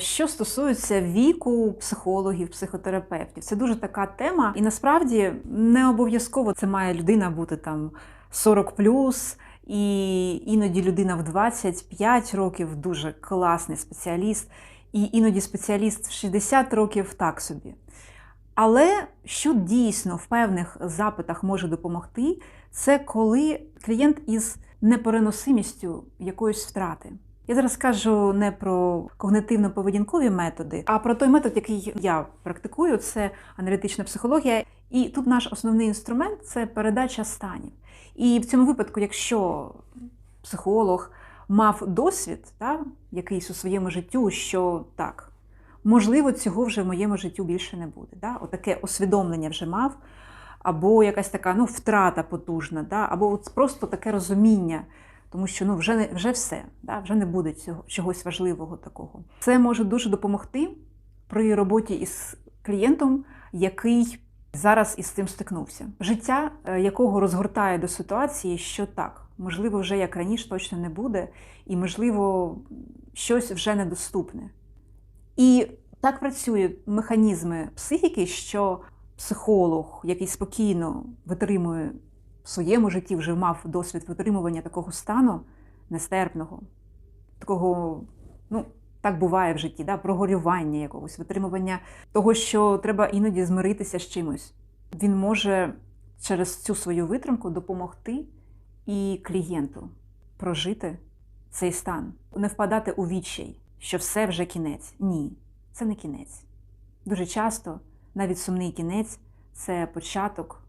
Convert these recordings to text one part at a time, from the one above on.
Що стосується віку психологів, психотерапевтів, це дуже така тема, і насправді не обов'язково це має людина бути там 40 плюс. і іноді людина в 25 років дуже класний спеціаліст, і іноді спеціаліст в 60 років так собі. Але що дійсно в певних запитах може допомогти, це коли клієнт із непереносимістю якоїсь втрати. Я зараз кажу не про когнитивно-поведінкові методи, а про той метод, який я практикую, це аналітична психологія. І тут наш основний інструмент це передача станів. І в цьому випадку, якщо психолог мав досвід та, якийсь у своєму життю, що так, можливо, цього вже в моєму життю більше не буде. Да? Отаке усвідомлення вже мав, або якась така ну, втрата потужна, да? або от просто таке розуміння. Тому що ну, вже вже все, да? вже не буде цього чогось важливого такого. Це може дуже допомогти при роботі із клієнтом, який зараз із цим стикнувся. Життя, е, якого розгортає до ситуації, що так, можливо, вже як раніше точно не буде, і, можливо, щось вже недоступне. І так працюють механізми психіки, що психолог, який спокійно витримує в своєму житті, вже мав досвід витримування такого стану нестерпного, такого, ну, так буває в житті, да? прогорювання якогось, витримування того, що треба іноді змиритися з чимось. Він може через цю свою витримку допомогти і клієнту прожити цей стан, не впадати у відчай, що все вже кінець. Ні, це не кінець. Дуже часто навіть сумний кінець це початок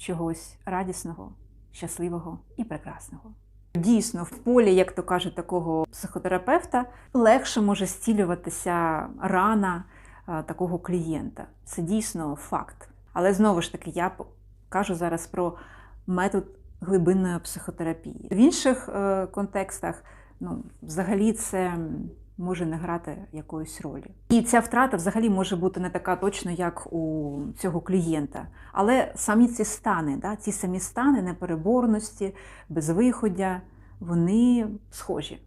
чогось радісного, щасливого і прекрасного. Дійсно, в полі, як то кажуть, такого психотерапевта легше може зцілюватися рана такого клієнта. Це дійсно факт. Але знову ж таки, я кажу зараз про метод глибинної психотерапії. В інших е, контекстах ну, взагалі це може не грати якоїсь ролі. І ця втрата взагалі може бути не така точно, як у цього клієнта. Але самі ці стани, да, ці самі стани непереборності, безвиходя, вони схожі.